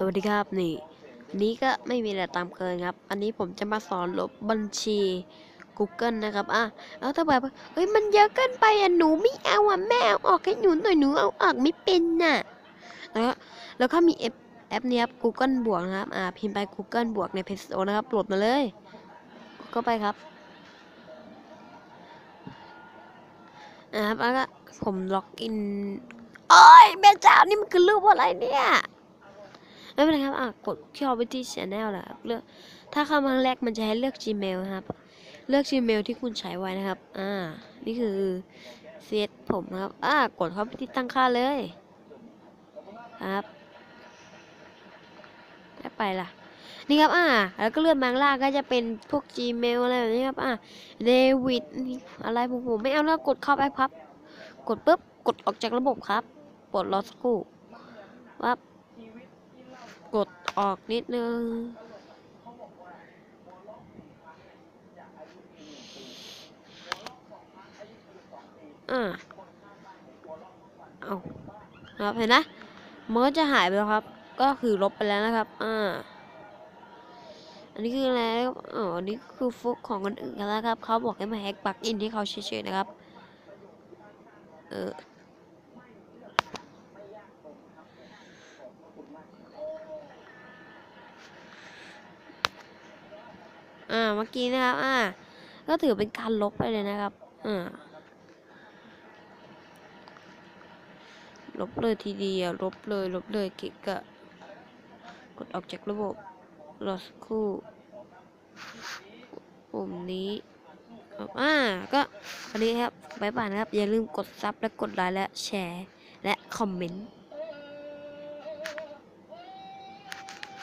สวัสดีครับนี่ นี้ก็ไม่มีอะไรตามเคยครับ อันนี้ผมจะมาสอนลบบัญชี Google นะครับอะเอาถ้าแบบเฮ้ยมันเยอะเกินไปอะหนูไม่เอาอะแม่เอาออกให้หนูหน่อยหนูเอาออกไม่เป็นน่ะแล้วแล้วก็มีแอปแอปนี้ครับ Google บวกนะครับอ่าพิมพ์ไป Google บวกใน Play Store นะครับโหลดมาเลย ก็ไปครับอ่าครับแล้วก็ผมล็อกอินโอ้ยแม่เจ้านี่มันคือรูปอะไรเนี่ย ไม่เป็นไรครับอะกดที่ Opportunity Channel แหละครับเลือกถ้าเข้ามาครั้งแรกมันจะให้เลือก Gmail ครับ เลือก Gmail ที่คุณใช้ไว้นะครับ อ่า นี่คือเซตผมครับ อ่ากดเข้าไปที่ตั้งค่าเลยครับแล้วไปล่ะ นี่ครับ อ่า แล้วก็เลื่อนมางล่างก็จะเป็นพวก Gmail อะไรแบบนี้ครับ อ่าเดวิดอะไรผมผมไม่เอาแล้วกดเข้าไปพับ กดปุ๊บ กดออกจากระบบครับปลดรอสักครู่วับ กดออกนิดนึง อ่าเอาครับเห็นนะมันก็จะหายไปแล้วครับ ก็คือลบไปแล้วนะครับ อ่า อันนี้คืออะไรครับอ๋ออันนี้คือฟุกของคนอื่นกันแล้วครับ เขาบอกให้มาแฮกปลั๊กอินที่เขาเฉยๆนะครับ เออ อ่าเมื่อกี้นะครับ อ่า ก็ถือเป็นการลบไปเลยนะครับ อ่า ลบเลยทีเดียวลบเลย ลบเลยเกะกะ กดออกจากระบบรอสคู่ปุ่มนี้อ่า ก็วันนี้ครับบ๊ายบายนะครับ อย่าลืมกดซับและกดไลค์และแชร์ และคอมเมนต์